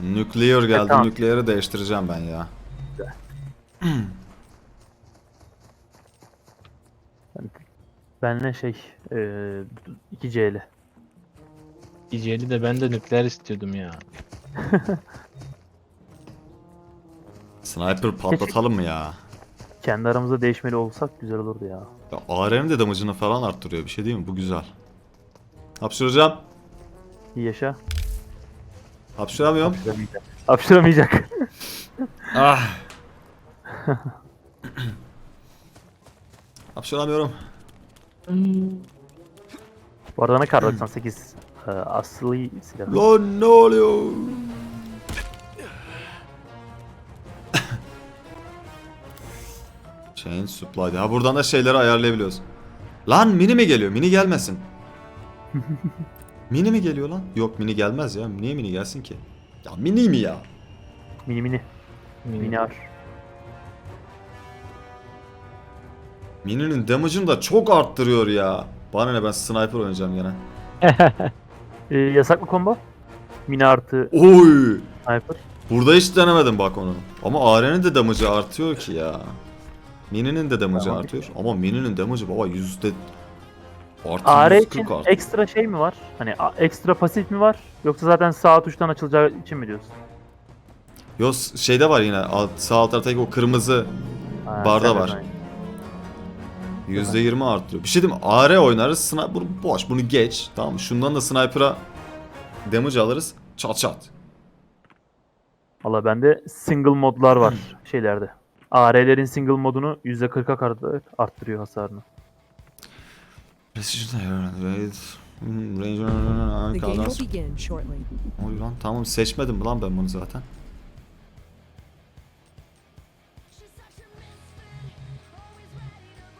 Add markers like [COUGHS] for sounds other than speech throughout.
Nükleer geldi. tamam. Nükleeri değiştireceğim ben ya. Benle şey e, 2C'li. İceli de ben de nükleer istiyordum ya. [LAUGHS] Sniper patlatalım mı ya? Kendi aramızda değişmeli olsak güzel olurdu ya. ya AR'nin de damage'ını falan arttırıyor. Bir şey değil mi? Bu güzel. Hapşıracağım. İyi yaşa. Hapşıramıyorum. Hapşıramayacak. Hapşıramayacak. [LAUGHS] Ah. [CLEARS THROAT] Hapşıramıyorum. Bu arada ne kar 98 e, asli silah. Lan ne oluyor? [LAUGHS] Change supply. Ha buradan da şeyleri ayarlayabiliyoruz. Lan mini mi geliyor? Mini gelmesin. [LAUGHS] mini mi geliyor lan? Yok mini gelmez ya. Niye mini gelsin ki? Ya mini mi ya? Mini mini. Mini ar. Mini'nin damage'ını da çok arttırıyor ya. Bana ne ben sniper oynayacağım gene. [LAUGHS] E, yasak mı combo? Mini artı Oy! sniper. Burada hiç denemedim bak onu. Ama AR'nin de damage'ı artıyor ki ya. Mini'nin de damage'ı artıyor. Ama Mini'nin damage'ı baba yüzde... Artı AR 140 için artıyor. ekstra şey mi var? Hani a- ekstra pasif mi var? Yoksa zaten sağ tuştan açılacağı için mi diyorsun? Yo şeyde var yine alt, sağ alt taraftaki o kırmızı Ha, Barda sen de var. aynı. %20 artıyor. Bir şey diyeyim mi? AR oynarız. Sniper boş bunu geç. Tamam mı? Şundan da sniper'a damage alırız. Çat çat. Valla bende single modlar var şeylerde. AR'lerin single modunu %40'a kadar arttırıyor hasarını. Precision evet. Range The game arkadan. will begin shortly. Oy lan tamam seçmedim mi lan ben bunu zaten.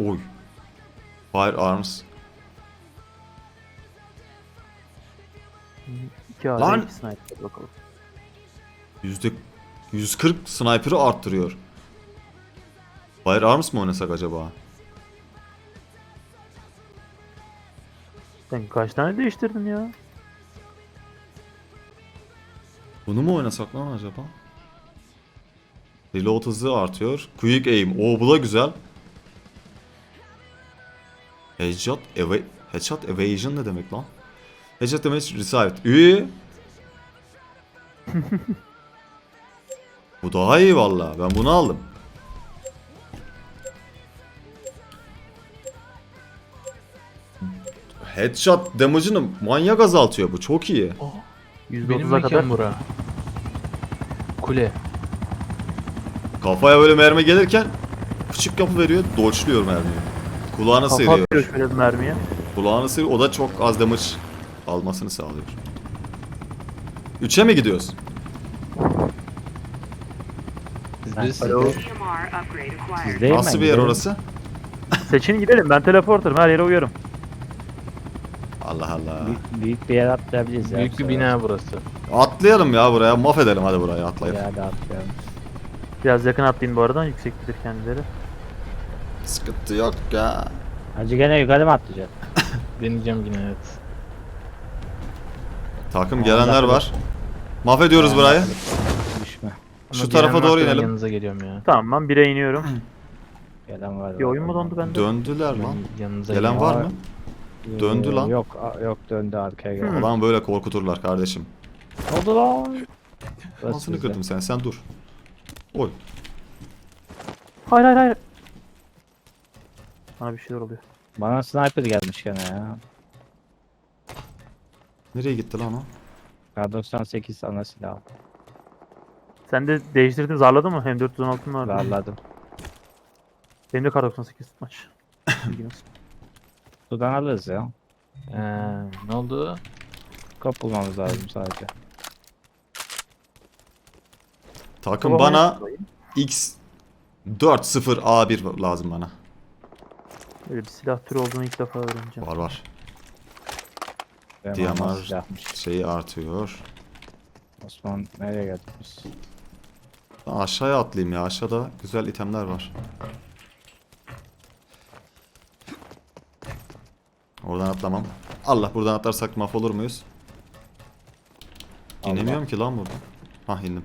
Oy. Firearms. 2 AR Lan! 2 sniper bakalım. Yüzde 140 sniper'ı arttırıyor. Firearms mı oynasak acaba? Sen kaç tane değiştirdin ya? Bunu mu oynasak lan acaba? Reload hızı artıyor. Quick aim. Oo bu da güzel. Headshot, eva Headshot evasion ne demek lan? Headshot damage received. İyi. [LAUGHS] bu daha iyi valla. Ben bunu aldım. Headshot damage'ını manyak azaltıyor bu. Çok iyi. Benim %30'a mekan kadar. bura. Kule. Kafaya böyle mermi gelirken küçük kapı veriyor, dodge'luyor mermiyi. Kulağına Kafa sıyırıyor. atıyor şöyle bir mermiye. Kulağına sıyırıyor. O da çok az damage almasını sağlıyor. 3'e mi gidiyoruz? Alo. Upgrade acquired. Değil Nasıl mi? bir yer orası? Seçin gidelim ben teleporterım her yere uyuyorum. Allah Allah. Büyük, büyük bir yer atlayabiliriz ya. büyük bu bir sefer. bina burası. Atlayalım ya buraya. Mahvedelim hadi burayı atlayıp. Ya da atlayalım. Biraz yakın atlayın bu arada yüksektir kendileri. Sıkıntı yok ya. Hacı gene yukarı mı atlayacak? [LAUGHS] Deneyeceğim yine evet. Takım gelenler var. Mahvediyoruz burayı. Düşme. Şu tarafa doğru varsa ben inelim. Yanınıza geliyorum ya. Tamam 1'e iniyorum. Gelen var. Bir oyun mu dondu bende? Döndüler lan. Ben yanınıza Gelen geliyorum. var mı? Ee, Döndü lan. Yok a- yok döndü arkaya geldi. Ulan böyle korkuturlar kardeşim. Oldu lan. [LAUGHS] Burası Nasıl bizde. kırdım sen? Sen dur. Oy. Hayır hayır hayır. Bana bir şeyler oluyor. Bana sniper gelmiş gene ya. Nereye gitti lan o? K98 ana silah. Sen de değiştirdin zarladın mı? Hem 416 mı vardı? Darladım. Benim de kar 98 maç. [LAUGHS] Bilgin olsun. Sudan alırız ya. Ee, ne oldu? Kop bulmamız lazım sadece. Takım bana. X 40 A1 lazım bana. Böyle bir silah türü olduğunu ilk defa öğreneceğim. Var var. Diyamar. Şeyi artıyor. Osman nereye geldik biz? Ben aşağıya atlayayım ya. Aşağıda güzel itemler var. Oradan atlamam. Allah buradan atlarsak mahvolur muyuz? İnemiyorum ki lan buradan. Hah indim.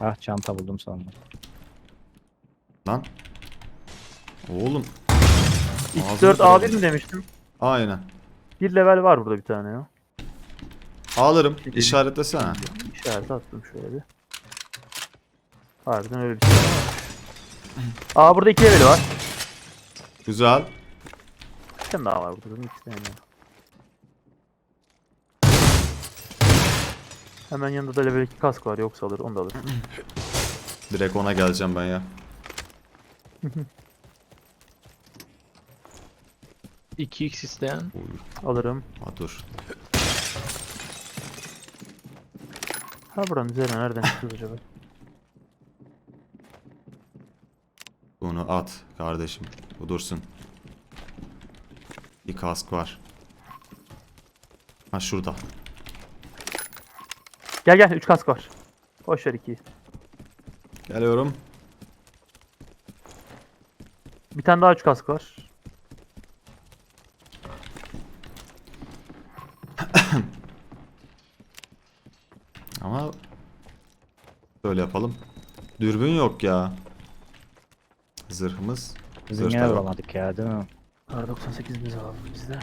Ah çanta buldum sandım. Lan. Oğlum. X4 A1 mi demiştim? Aynen. Bir level var burada bir tane ya. Alırım. İşaretlesene. İşaret attım şöyle bir. Harbiden öyle bir şey var. Aa burada iki leveli var. Güzel. Bir tane daha var burada. İkisi de yani. Hemen yanında da level 2 kask var. Yoksa alır. Onu da alır. [CLEARS THROAT] Direkt ona geleceğim ben ya. [LAUGHS] 2x isteyen. Alırım. Ha dur. Ha buranın üzerine nereden çıkıyoruz acaba? At kardeşim. Bu dursun. Bir kask var. Ha şurada. Gel gel 3 kask var. Boş ver 2'yi. Geliyorum. Bir tane daha 3 kask var. Ama böyle yapalım. Dürbün yok ya. Zırhımız. Bizim yine bulamadık ya değil mi? R98 bize alalım bizde.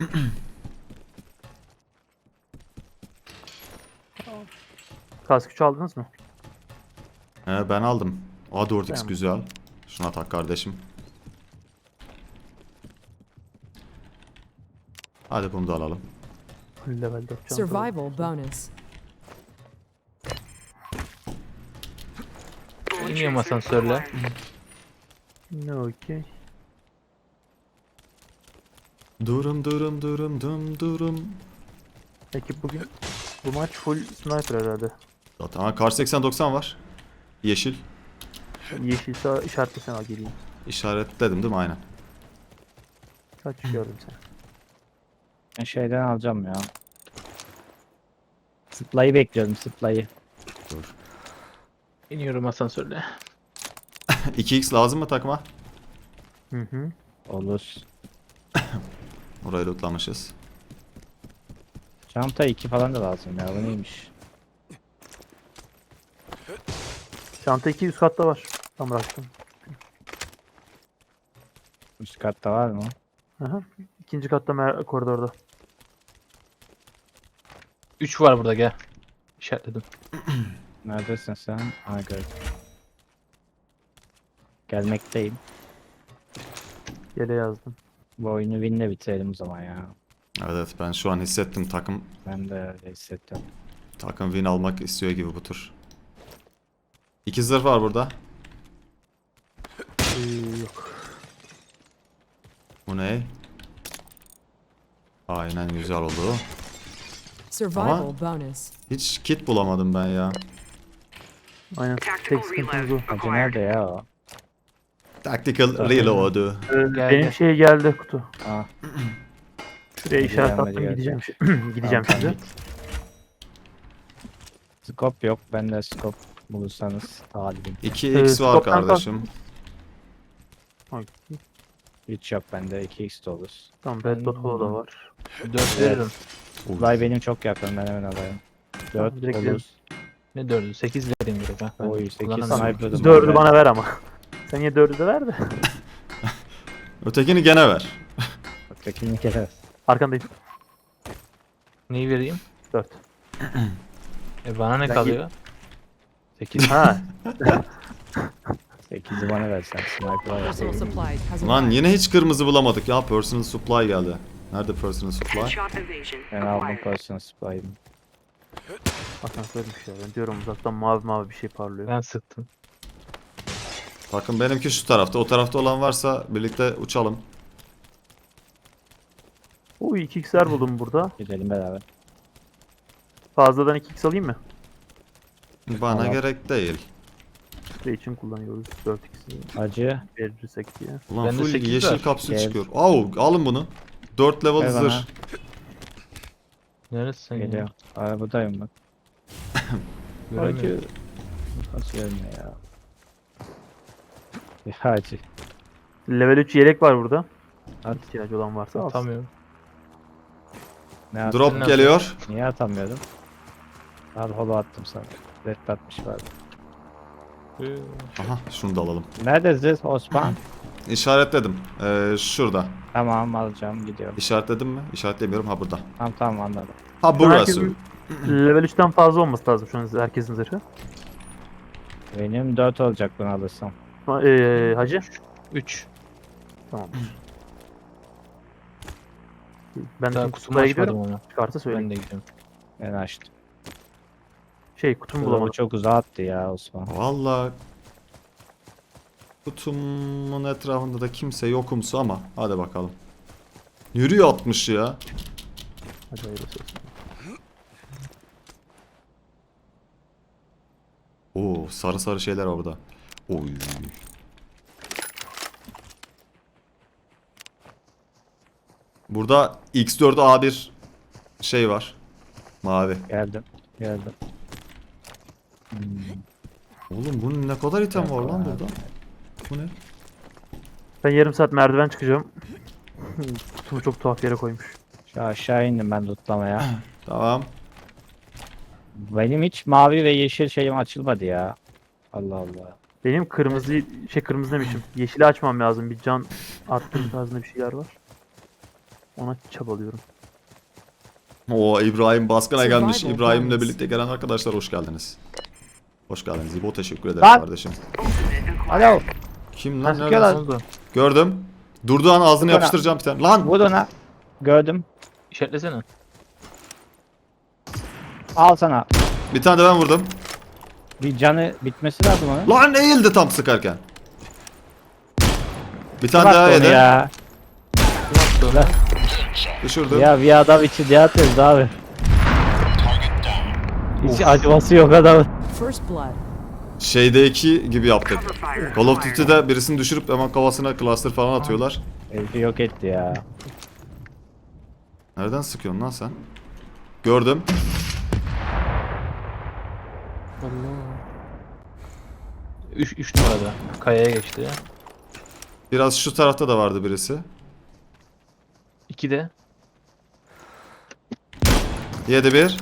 [CLEARS THROAT] Kask 3 aldınız mı? He, ben aldım. A4X Tamam. güzel. Şuna tak kardeşim. Hadi bunu da alalım. Full level 4 çanta. Survival bonus. İniyorum asansörle. Ne okey. Durum durum durum dum durum. Peki bugün bu maç full sniper herhalde. Zaten ha, kar 80-90 var. Yeşil. Yeşilse işaretlesene al geleyim. İşaretledim değil mi? Aynen. Kaç gördüm sen. Ben şeyden alacağım ya. Supply'ı bekliyorum supply'ı. Dur. İniyorum asansörle. 2x [LAUGHS] lazım mı takıma? Hı hı. Olur. [LAUGHS] Orayı lootlamışız. Çanta 2 falan da lazım ya bu neymiş? Çanta 2 üst katta var. Tam bıraktım. Üst katta var mı? Aha. İkinci katta mer- koridorda. 3 var burada gel. İşaretledim. [CLEARS THROAT] Neredesin sen? Ha gördüm. Gelmekteyim. Yele yazdım. Bu oyunu winle bitirelim o zaman ya. Evet evet ben şu an hissettim takım Ben de öyle hissettim. takım win almak istiyor gibi bu tur. İki zırh var burada. Ee, yok. Bu ne? Aynen güzel oldu. Survival bonus. Hiç kit bulamadım ben ya. Aynen. Tek sıkıntımız bu. reload Hacı nerede ya o? Tactical reload. Gel, benim gel. şey geldi kutu. Şuraya işaret gelmedi, attım geldi. gideceğim. şi- [CLEARS THROAT] gideceğim tamam, şimdi. Scope yok. Bende scope bulursanız talibim. 2x Ee, var kardeşim. Hiç yok bende 2x de olur. Tamam red dot holo da var. 4 veririm. Fly benim çok yakın ben hemen alayım. 4 direkt olur. gidelim. Ne 4'ü? 8 vereyim direkt. ha. Ben Oy 8 kullanamam. sniper'ım. Dördü bana ver ama. [LAUGHS] Sen niye dördü de ver de. [LAUGHS] Ötekini gene ver. [LAUGHS] Ötekini kere. Arkandayım. Neyi vereyim? Dört. E bana ne kalıyor? 8. Ha. 8'i bana versen sniper'a Personal versen. supplies has Lan arrived. yine hiç kırmızı bulamadık ya. Personal supply geldi. Nerede personal supply? Headshot evasion Ben aldım acquired. personal supply'ımı. Asansörmüş ya. Ben diyorum uzaktan mavi mavi bir şey parlıyor. Ben sıktım. Bakın benimki şu tarafta. O tarafta olan varsa birlikte uçalım. Uy 2x'ler buldum burada. Gidelim beraber. Fazladan 2x alayım mı? Bana Tamam. gerek değil. Şey için kullanıyoruz 4x'i Acı. verirsek diye. Ulan Bende full sekiz yeşil var. kapsül Gel. çıkıyor. Au alın bunu. 4 level Ver bana. zırh. Neredesin ya? Geliyor. Arabadayım bak. [LAUGHS] Göremiyorum. Acı. Nasıl ölme ya? Ya acı. Level 3 yelek var burada. At. İhtiyacı olan varsa alsın. Atamıyorum. Ne attın? Drop geliyor. Niye atamıyordum? Al holo attım sana. Red atmış var. Ee, Aha şunu da alalım. Neredesiniz Osman? İşaretledim. Ee, şurada. Tamam alacağım gidiyorum. İşaretledim mi? İşaretlemiyorum. Ha burada. Tamam tamam anladım. Ha burası. Herkesin level 3'ten fazla olması lazım şu an herkesin zırhı. Benim 4 olacak bunu alırsam. Ha, Ee, hacı? 3. Tamam. Ben Daha de kutumu kutuya açmadım gidiyorum. onu. Çıkarsa söyle. Ben de gidiyorum. Ben açtım. Şey kutumu Bulamadım. bulamadım. çok uzağa attı ya Osman. Valla kutumun etrafında da kimse yokumsu ama hadi bakalım. Yürüyor 60 ya. Hadi hayırlısı olsun. Oo sarı sarı şeyler burada. Oy. Burada X4A1 şey var. Mavi. Geldim. Geldim. Oğlum bunun ne kadar item var lan burada? Bu ne? Ben yarım saat merdiven çıkacağım. [LAUGHS] Kutumu çok tuhaf yere koymuş. Şu aşağı indim ben lootlamaya. [CLEARS THROAT] Tamam. Benim hiç mavi ve yeşil şeyim açılmadı ya. Allah Allah. Benim kırmızı şey kırmızı demişim. Yeşili açmam lazım. Bir can arttırma tarzında bir şeyler var. Ona çabalıyorum. Oo İbrahim Baskın'a gelmiş. İbrahim'le birlikte gelen arkadaşlar hoş geldiniz. Hoş geldiniz İbo teşekkür ederim Lan! kardeşim. Alo. Kim lan sıkıyorlar. neredesin? Gördüm. Durduğu an ağzını Bana- yapıştıracağım bir tane. Lan! Vur ona. Gördüm. İşaretlesene. Al sana. Bir tane de ben vurdum. Bir canı bitmesi lazım onun. Lan eğildi tam sıkarken. Bir tane attı daha onu yedi. ya. Düşürdüm. Ya bir adam için ne atıyoruz abi? Hiç acıması yok adamın. First blood. Şeydeki gibi yaptık. Call of. Duty'de birisini düşürüp hemen kafasına cluster falan atıyorlar. Herifi yok etti ya. Nereden sıkıyorsun lan sen? Gördüm. Allah. 3 3 numarada. Kayaya geçti. Biraz şu tarafta da vardı birisi. 2 de. Yedi bir.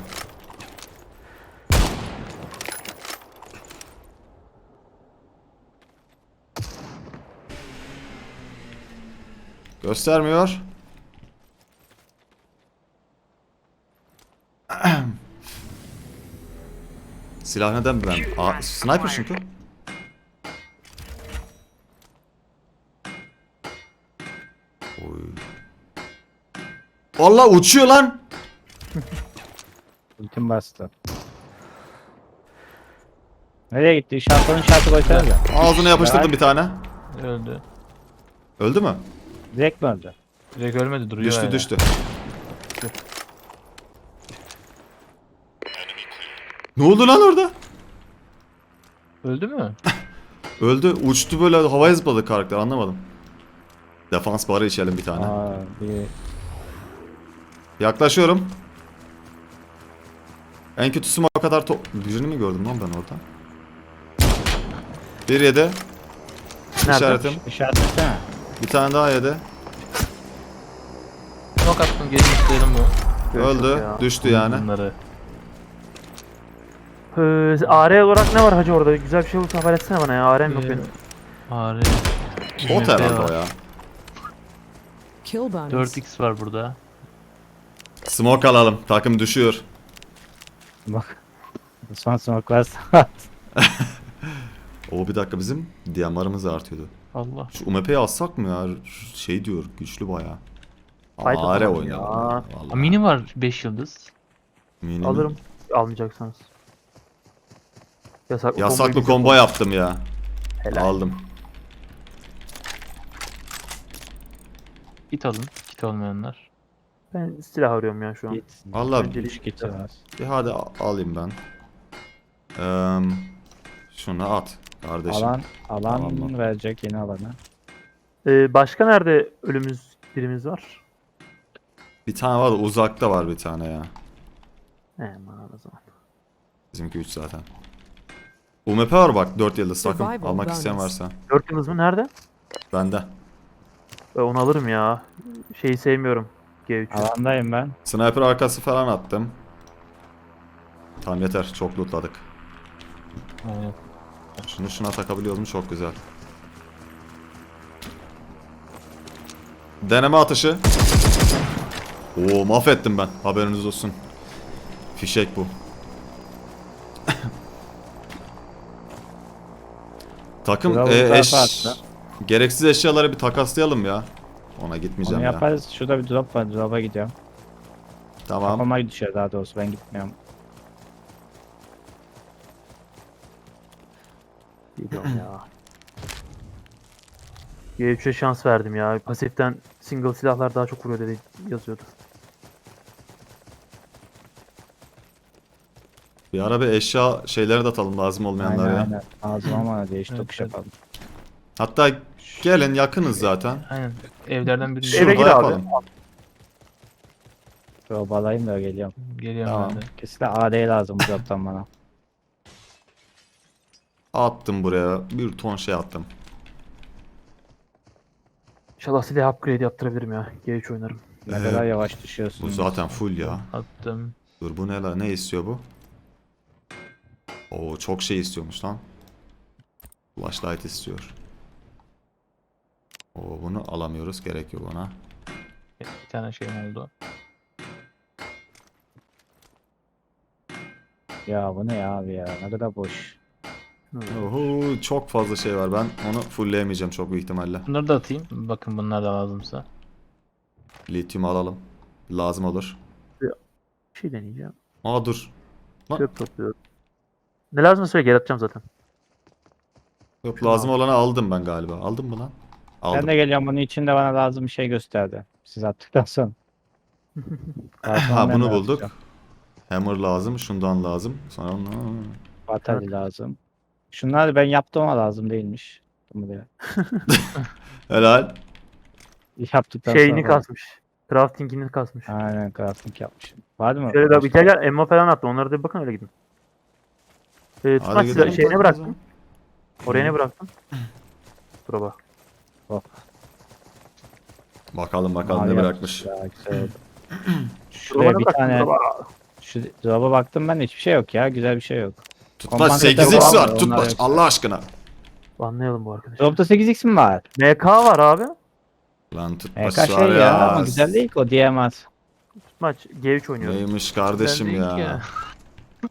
Göstermiyor. [CLEARS THROAT] Silah neden ben? Aa, sniper çünkü. Oy. Allah uçuyor lan. Ultim bastı. Nereye gitti? Şartların şartı koysana da. Ağzına yapıştırdım bir tane. Öldü. Öldü mü? Direkt mi öldü? Direkt ölmedi duruyor Düştü hala. düştü. Ne oldu lan orada? Öldü mü? [LAUGHS] Öldü. Uçtu böyle havaya zıpladı karakter anlamadım. Defans barı içelim bir tane. Aa, bir Yaklaşıyorum. En kötüsü o kadar to... Birini mi gördüm lan ben orada? Bir yedi. Nerede? İşaretim. Bir tane daha yedi. Nok attım gelin isteyelim bu. Öldü. ya. Düştü yani. Bunları. Ee, AR olarak ne var hacı orada? Güzel bir şey olursa haber etsene bana ya. AR'm yok Ee, benim. Ağrı. Bot herhalde o ya. Kill bonus. 4x var burada. Smoke alalım. Takım düşüyor. Bak. Osman smoke'larsa. [LAUGHS] O bir dakika bizim DMR'ımız artıyordu. Allah. Şu UMP'yi alsak mı ya? Şey diyor güçlü baya. Atalım oynayalım. vallahi. mini var 5 yıldız. Mini mi? Alırım. Almayacaksanız. Yasaklı, Yasaklı combo yaptım ya. Helal. Aldım. Kit alın. Kit olmayanlar. Ben silah arıyorum ya şu an. Git. Vallahi Önce- Üç kiti var. bir hadi alayım ben. Eee şunu at kardeşim. Alan, alan Tamam verecek yeni alana. Ee, başka nerede ölümüz birimiz var? Bir tane var da uzakta var bir tane ya. He aman o zaman. Bizimki 3 zaten. UMP var bak 4 yıldız takım. Survival Almak isteyen bonus. varsa. Dört yıldız mı? Nerede? Bende. Ben onu alırım ya. Şeyi sevmiyorum. G3'ü. Alandayım ben. Sniper arkası falan attım. Tamam yeter. Çok lootladık. Şunu şuna takabiliyoruz mu? Çok güzel. Deneme atışı. Oo mahvettim ben. Haberiniz olsun. Fişek bu. [COUGHS] Takım Bravo, e, eş... Gereksiz eşyaları bir takaslayalım ya. Ona Onu gitmeyeceğim ya. yaparız. Şurada bir drop var. Drop'a gidiyorum. Tamam. Kafama düşüyor daha doğrusu. Ben gitmiyorum. Gidiyorum ya. G3'e şans verdim ya. Pasiften single silahlar daha çok vuruyor dedi yazıyordu. Bir ara bir eşya şeyleri de atalım lazım olmayanlar Aynen ya. aynen. Ağzıma ama [CLEARS THROAT] değiş tokuş yapalım. Hatta gelin yakınız zaten. Aynen. Evlerden biri. Şurada Eve gir abi. yapalım. Drop alayım da geliyorum. Geliyorum Tamam. ben de. Kesinlikle AD lazım bu drop'tan bana. Attım buraya. Bir ton şey attım. İnşallah silah upgrade yaptırabilirim ya. G3 oynarım. Ne Ee, kadar yavaş düşüyorsun. Bu zaten full ya. Attım. Dur bu ne la? Ne istiyor bu? Oo çok şey istiyormuş lan. Flashlight istiyor. Oo bunu alamıyoruz. Gerek yok ona. Bir tane şeyim oldu. Ya bu ne ya abi ya? Ne kadar boş. Oho çok fazla şey var. Ben onu fullleyemeyeceğim çok büyük ihtimalle. Bunları da atayım. Bakın bunlar da lazımsa. Lityum alalım. Lazım olur. Bir şey deneyeceğim. Aa dur. Lan. Çöp topluyorum. Ne lazımsa söyle geri atacağım zaten. Yok lazım olanı aldım ben galiba. Aldım mı lan? Aldım. Ben de geliyorum bunun için de bana lazım bir şey gösterdi. Siz attıktan sonra. [LAUGHS] Ha Ben bunu de bulduk. atacağım. Hammer lazım. Şundan lazım. Sonra onu... Batarya lazım. Şunlar ben yaptım ama lazım değilmiş. Bunu [LAUGHS] Helal. yaptıktan Şeyini sonra. kasmış. Crafting'ini kasmış. Aynen crafting yapmışım. Var mı? Şöyle bir gel gel emmo falan attım. Onlara da bir bakın öyle gidin. Ee, gidelim silah- şeyine bakalım o bıraktım. Oraya ne bıraktım? Drop'a. Bakalım bakalım Mavi ne bırakmış. Ya, güzel oldu. Drop'a [CLEARS THROAT] Şuraya bir tane şu drop'a baktım ben hiçbir şey yok ya. Güzel bir şey yok. Tutmaç Kompanse 8x tabii var. var, onlar Tutmaç yoksa. Allah aşkına. Anlayalım bu arkadaşı. Drop'ta 8x mi var? MK var abi. Lan tutmaç MK var şey ya, ya. ama güzel değil ki o diyemez. Tutmaç G3 oynuyorum. Neymiş kardeşim Güzel değil ya. ki. [LAUGHS]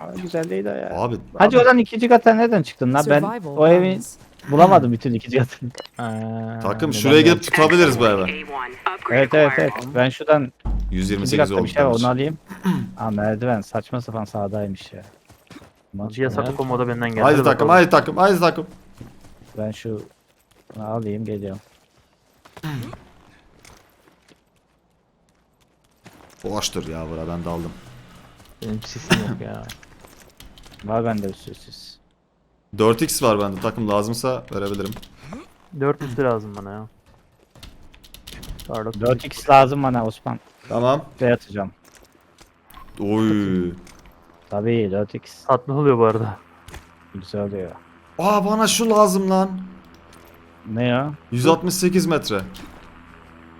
Ama güzel değil o ya. Abi Hacı oradan ikinci kata nereden çıktın lan? Ben Survival o bonus. bulamadım bütün ikinci katını. Aa, [LAUGHS] takım neden şuraya yok? gidip tutabiliriz bu eve. A1. Upgrade Evet evet evet. Ben şuradan ikinci 128 katta bir şey var demiş. onu alayım. [CLEARS THROAT] Aa merdiven saçma sapan sağdaymış ya. Ciya sonra saklı komoda benden geldi. Haydi takım, haydi takım, haydi takım. Ben şu alayım geliyorum. Boştur ya bura ben daldım. Benim sesim yok ya. [LAUGHS] Var bende üstsüz. 4x var bende takım lazımsa verebilirim. 400 lazım bana ya. Sherlock 4x lazım bana Osman. Tamam. Ve atacağım. Oy. Tabii 4x. Tatlı oluyor bu arada. Güzel oluyor. Aa bana şu lazım lan. Ne ya? 168 metre.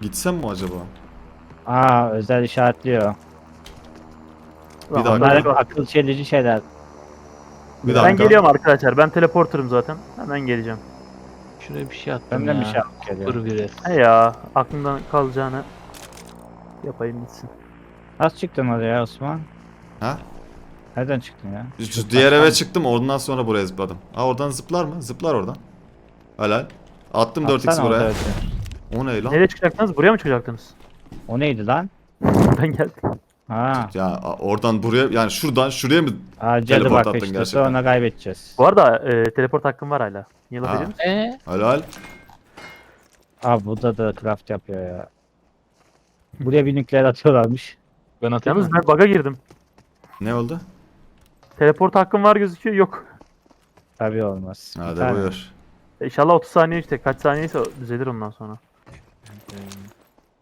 Gitsem mi acaba? Aa özel işaretliyor. Bir dakika. Bunlar hep akıl çelici şeyler. Bir Ben dakika. geliyorum arkadaşlar. Ben teleporterım zaten. Hemen geleceğim. Şuraya bir şey attım Benden ya. bir şey alıp geliyor. Dur bir He ya. Aklımdan kalacağını yapayım gitsin. Nasıl çıktın oraya Osman? Ha? Nereden çıktın ya? Şu diğer eve çıktım ondan sonra buraya zıpladım. Ha oradan zıplar mı? Zıplar oradan. Helal. Attım 4x Atsana buraya. O ne lan? Nereye çıkacaktınız? Buraya mı çıkacaktınız? O neydi lan? [LAUGHS] ben geldim. Ha. Ya oradan buraya yani şuradan şuraya mı? Aa Teleport attın işte gerçekten. sonra kaybedeceğiz. Bu arada e, teleport hakkım var hala. Niye laf Ha. ediyorsunuz? Eee? Helal. Aa burada da craft yapıyor ya. Buraya bir nükleer atıyorlarmış. Ben atayım Yalnız ben bug'a girdim. Ne oldu? Teleport hakkım var gözüküyor. Yok. Tabii olmaz. Hadi buyur. İnşallah 30 saniye işte. Kaç saniyeyse düzelir ondan sonra.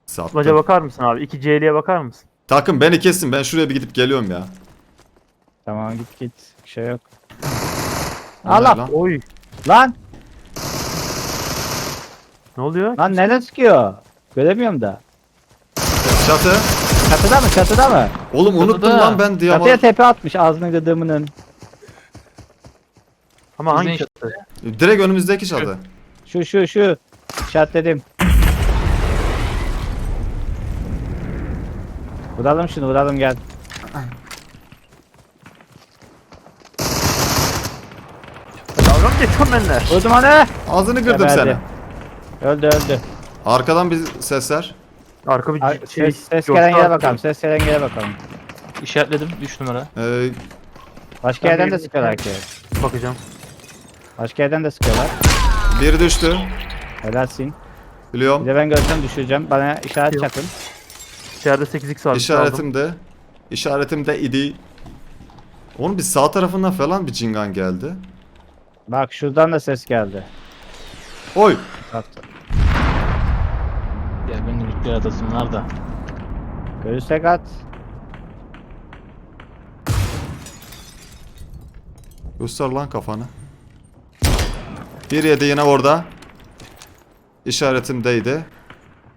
Sattım. Bakar mısın abi? 2 CL'ye bakar mısın? Takım beni kesin ben şuraya bir gidip geliyorum ya. Tamam git git. Bir şey yok. Allah! lan? Oy. Lan! Ne oluyor? Lan nereden sıkıyor? Göremiyorum da. Çatı. Çatıda mı çatıda mı? Oğlum unuttum Çatıda. lan ben diye Çatıya tepe atmış ağzını gıdığımının. Ama hangi çatı? Direkt önümüzdeki çatı. Şu şu şu. İşaretledim. Vuralım şunu vuralım gel. Dalga mı geçiyorsun benimle? Vurdum onu. Ağzını kırdım Geberdi. seni. Öldü öldü. Arkadan bir sesler. Arka bir şey. ses, ses gelen yere bakalım. Ses gelen yere bakalım. İşaretledim 3 numara. Ee, Başka Ben yerden bir- de sıkıyorlar ki. Bakacağım. Başka yerden de sıkıyorlar. biri düştü. Helalsin. Bir Biliyorum. de ben görsem düşüreceğim. Bana işaret Yok. çakın. İçeride 8x var. aldım. İşaretim de. İşaretim de idi. Onun bir sağ tarafından falan bir cingan geldi. Bak şuradan da ses geldi. Oy. Ya var da. Görürsek at. Göster lan kafanı. Bir yedi yine orada. İşaretimdeydi.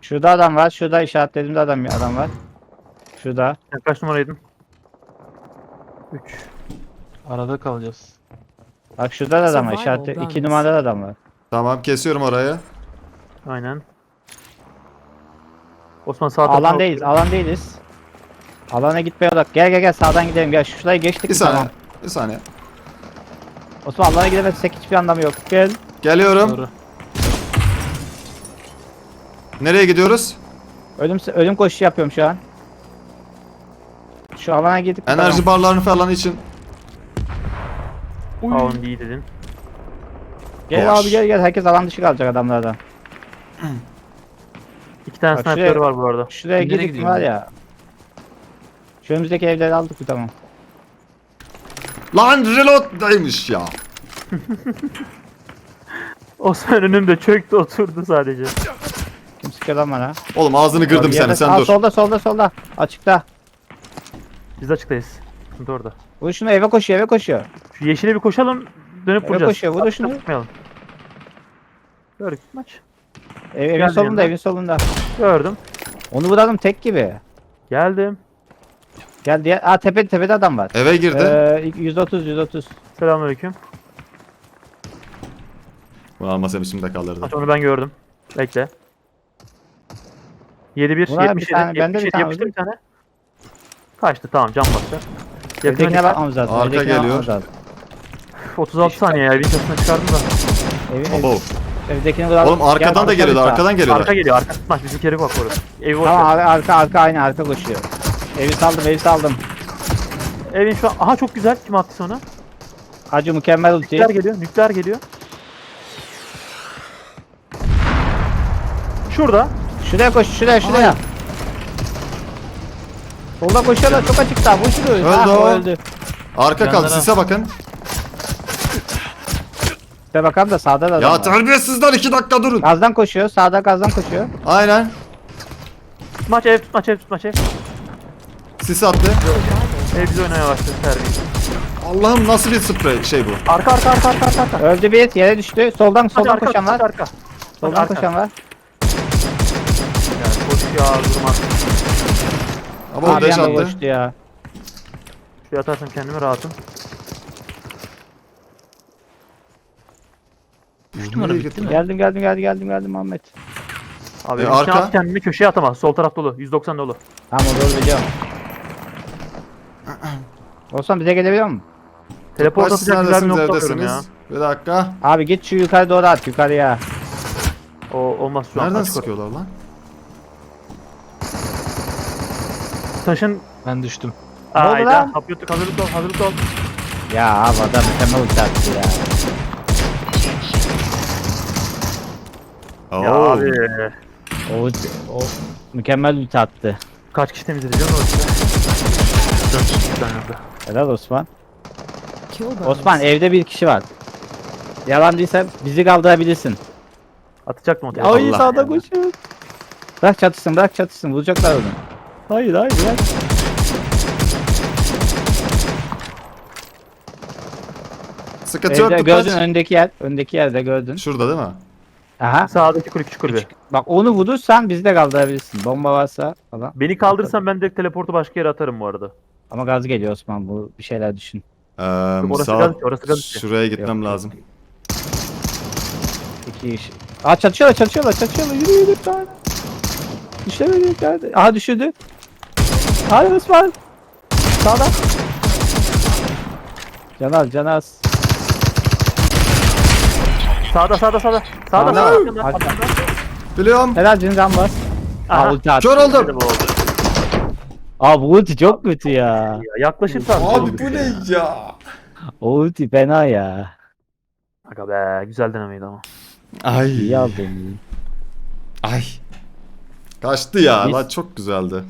Şurada adam var. Şurada işaretlediğimde adam adam var. Şurada. Sen kaç numaraydın? 3. Arada kalacağız. Bak şurada da adam var. Guns. iki numarada da adam var. Tamam kesiyorum orayı. Aynen. Osman sağ tarafa Alan değiliz. Alan değiliz. Alana gitmeye odak. Gel gel gel sağdan gidelim. Gel şurayı geçtik. Bir mi? saniye. Tamam. Bir saniye. Osman alana gidemezsek hiçbir anlamı yok. Gel. Geliyorum. Doğru. Nereye gidiyoruz? Ölüm ölüm koşusu yapıyorum şu an. Şu alana gidip Enerji barlarını falan için. Alan değil dedin. Gel Boş. abi gel gel. Herkes alan dışı kalacak adamlardan. [CLEARS THROAT] İki tane Bak sniper var bu arada. Şuraya Nereye gidip gidiyorsun var ya? ya. Şu önümüzdeki evleri aldık mı tamam. Lan reloaddaymış ya. [LAUGHS] Osman önümde çöktü oturdu sadece. Kim sıkıyor lan bana? Oğlum ağzını kırdım Bir seni yerde- sen Aa, dur. Solda solda solda. Açıkta. Biz açıktayız. Sıkıntı orada. Vur şunu eve koşuyor eve koşuyor. Şu yeşile bir koşalım. Dönüp Eve vuracağız. koşuyor, vur şunu. Tutmayalım. Gördük maç. Ev, evin Geldi solunda yanına. evin solunda. Gördüm. Onu vuralım tek gibi. Geldim. Gel diye. Aa tepe tepede adam var. Eve girdi. Ee, 130 130. Selamünaleyküm. Bu almasa biçimde kalırdı. Maç onu ben gördüm. Bekle. 7 1 Buna bir 77 tane- bende bir 77 tane yapıştı bir tane. Kaçtı tamam can bastı. Yakına Evdekine dikkat. bakmamız lazım. Arka geliyor. bakmamız lazım. 36 saniye ya. Bir çatısına çıkardım da. Evi, ev, Abo. Evdekine vuralım. Oğlum arkadan da geliyordu. arka Arkadan Arka geliyorlar. geliyor arka tutmaz. Bizim kere bak orası. Evi boş Tamam ver. arka arka aynı arka koşuyor. Evi saldım evi saldım. Evin şu an. Aha çok güzel. Kim attı sonra? Hacı mükemmel ulti. Nükleer geliyor. Nükleer geliyor. Şurada. Şuraya koş şuraya şuraya. Solda koşuyorlar çok açıkta. Bu şunu. Öldü Ah, o. öldü. Arka kaldı. Yanlara. Sise bakın. İşte bakalım da sağda da adam Ya var. terbiyesizler iki dakika durun. Gazdan koşuyor. Sağda gazdan koşuyor. Aynen. Tutmaç ev tutmaç ev tutmaç ev. Sis attı. Ev bize oynamaya başladı servis. Allah'ım nasıl bir sprey şey bu. Arka arka arka arka arka. arka. Öldü bir yere düştü. Soldan Hadi soldan arka, koşan var. Arka. Soldan arka. koşan var. Ya koş ya durmaz. Ama o Abi deş yana attı. koştu ya. Şuraya atarsam kendimi rahatım. Numara bitti mi? Geldim geldim geldim geldim geldim Muhammed. Abi E, e, arka? at kendimi köşeye atamaz. Sol taraf dolu. 190 dolu. Tamam o biliyorum. [CLEARS THROAT] Olsan bize gelebiliyor mu? Teleport atacak güzel bir nokta ya. Bir dakika. Abi git şu yukarı doğru at yukarıya. O olmaz şu an. Nereden Açık orası. sıkıyorlar lan? Taşın Ben düştüm. Ayda. Hapyottuk hazırlık ol hazırlık ol. Ya abi adam mükemmel ulti attı ya. Ya Oo. abi. O, o mükemmel ulti attı. Kaç kişi temizleyeceğim o işte. Dört kişi orada. Helal Osman. Kill bonus. Osman evde bir kişi var. Yalan değilse bizi kaldırabilirsin. Atacaktım o Ay, telefonu. Ay Allah sağda koşuyor. Bırak çatışsın bırak çatışsın vuracaklar onu. Hayır hayır bırak. Sıkıntı yok Evde Lukas. gördün öndeki yer. Öndeki yerde gördün. Şurada değil mi? Aha. Sağdaki kulüp küçük kulübe. Küçük. Bak onu vurursan bizi de kaldırabilirsin. Bomba varsa falan. Beni kaldırırsan ben direkt teleportu başka yere atarım bu arada. Ama gaz geliyor Osman bu bir şeyler düşün. Ee, Orası sağ- gaz- orası gaz. Şuraya gitmem Yok. lazım. İki iş. Aa çatışıyorlar çatışıyorlar çatışıyorlar. Yürü yürü tane. Düşemedi tane. Aha düşürdü. Hadi Osman. Sağda. Canaz canaz. Sağda sağda sağda. Sağda Sağda. sağda. Hadi. Biliyorum. Helal canı can bas. Aha. Aa ulti attı. Kör oldum. Aa bu ulti çok kötü ya. Ya, Yaklaşırsan. Abi bu ne ya? O ulti fena ya. Aga be güzel denemeydi ama. Ay. İyi aldın. Ay. Kaçtı ya. Biz- Lan çok güzeldi.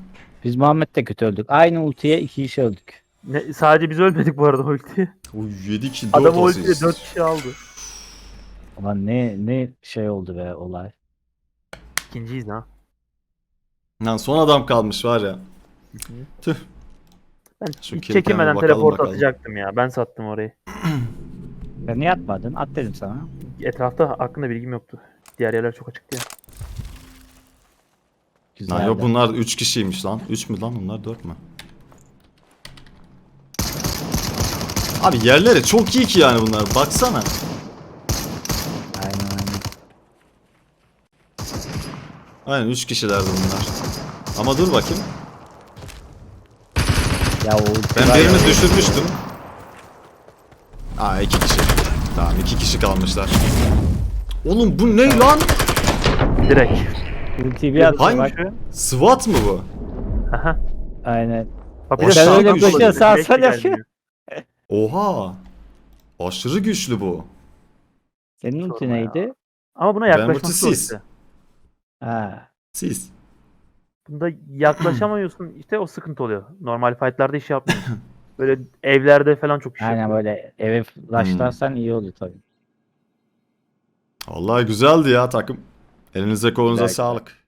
Biz Muhammed de kötü öldük. Aynı ultiye iki kişi öldük. Ne, sadece biz ölmedik bu arada ultiyi. Oy 7 kill 4 Adam asist. 4 kişi aldı. Ulan ne ne şey oldu be olay. İkinciyiz ha. Lan son adam kalmış var ya. Tüh. Ben Şu hiç çekinmeden bakalım teleport bakalım. atacaktım ya. Ben sattım orayı. [CLEARS THROAT] Ya niye atmadın? At dedim sana. Etrafta hakkında bilgim yoktu. Diğer yerler çok açıktı ya. Güzel. Lan yok bunlar 3 kişiymiş lan. 3 mü lan bunlar 4 mü? Abi yerleri çok iyi ki yani bunlar. Baksana. Aynen aynen. Aynen 3 kişilerdi bunlar. Ama dur bakayım. Ya o Ben birini düşürmüştüm. Aa 2 kişi. Tamam 2 kişi kalmışlar. Oğlum bu ne lan? Direkt. Ultiyi. Hangi- Bak. SWAT mı bu? Aha. Aynen. Bak Sen öyle güçlü. koşuyor sağ Direkt de sola. gelmiyor. [LAUGHS] Oha. Aşırı güçlü bu. Senin ulti Sorma ya. neydi? Ama buna Ben yaklaşması ulti zor sis. işte. Ha. Siz. Bunda yaklaşamıyorsun [CLEARS THROAT] işte o sıkıntı oluyor. Normal fightlarda iş yapmıyor. [LAUGHS] Böyle evlerde falan çok iş Aynen yapıyor. böyle eve flashlarsan iyi olur tabii. Vallahi güzeldi ya takım. Elinize kolunuza Güzel. sağlık.